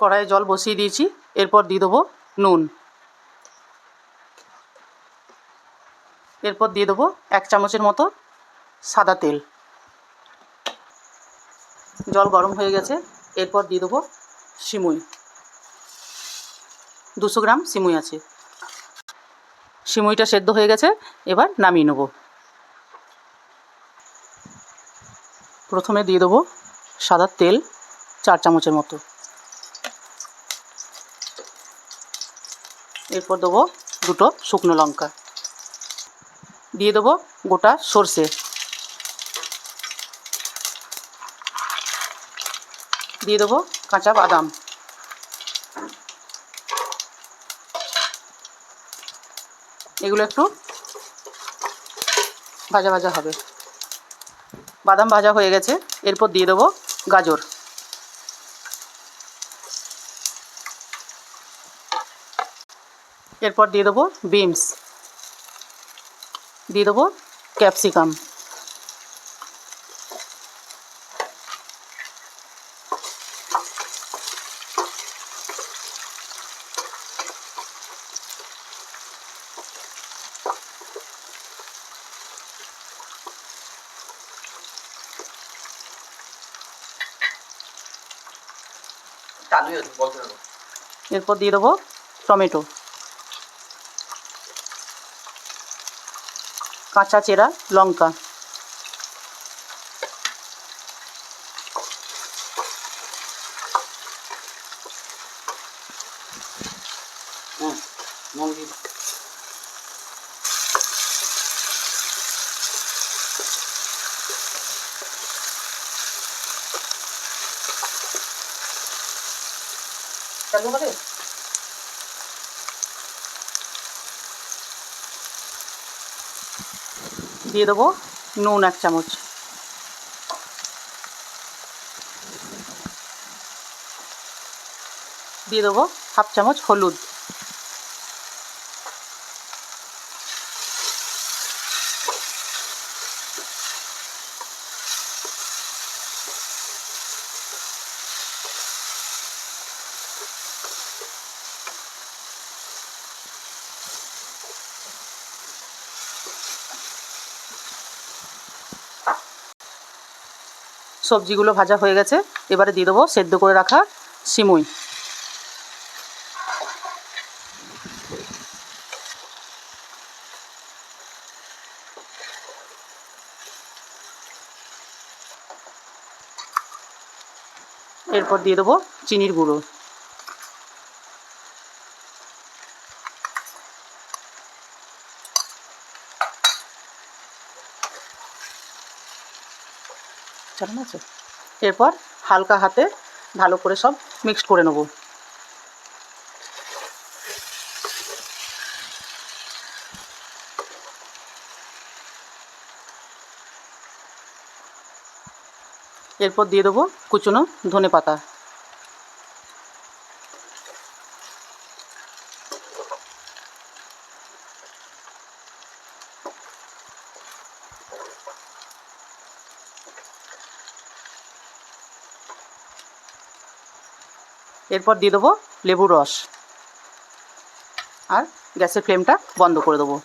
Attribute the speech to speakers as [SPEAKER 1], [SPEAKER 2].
[SPEAKER 1] কড়াইয়ে জল বসিয়ে দিয়েছি, এরপর দিয়ে দেবো নুন। এরপর দিয়ে দেবো এক চামচের মতো সাদা তেল। জল গরম হয়ে গেছে, এরপর দিয়ে দেবো সিমুই। দুশো গ্রাম সিমুই আছে। সিমুইটা সেদ্ধ হয়ে গেছে, এবার নামিয়ে নেব। প্রথমে দিয়ে দেবো সাদা তেল, চার চামচের মতো। এরপর দেবো দুটো শুকনো লঙ্কা। দিয়ে দেবো গোটা সর্ষে। দিয়ে দেবো কাঁচা বাদাম। এগুলো একটু ভাজা ভাজা হবে। বাদাম ভাজা হয়ে গেছে। এরপর দিয়ে দেবো গাজর। এরপর দিয়ে দেবো বিনস দিয়ে দেবো ক্যাপসিকাম এরপর দিয়ে দেবো টমেটো। কাঁচা চেরা লঙ্কা।
[SPEAKER 2] হুম নুন
[SPEAKER 1] দিয়ে দেবো নুন এক চামচ। দিয়ে দেবো হাফ চামচ হলুদ। সবজিগুলো ভাজা হয়ে গেছে। এবারে দিয়ে দেবো সেদ্ধ করে রাখা সিমুই। এরপর দিয়ে দেবো চিনির গুঁড়ো। চালানো আছে? এরপর হালকা হাতে ভালো করে সব মিক্সড করে নেব। এরপর দিয়ে দেবো কুচনো ধনে পাতা। এরপর দিয়ে দেবো লেবুর রস। আর গ্যাসের ফ্লেমটা বন্ধ করে দেবো।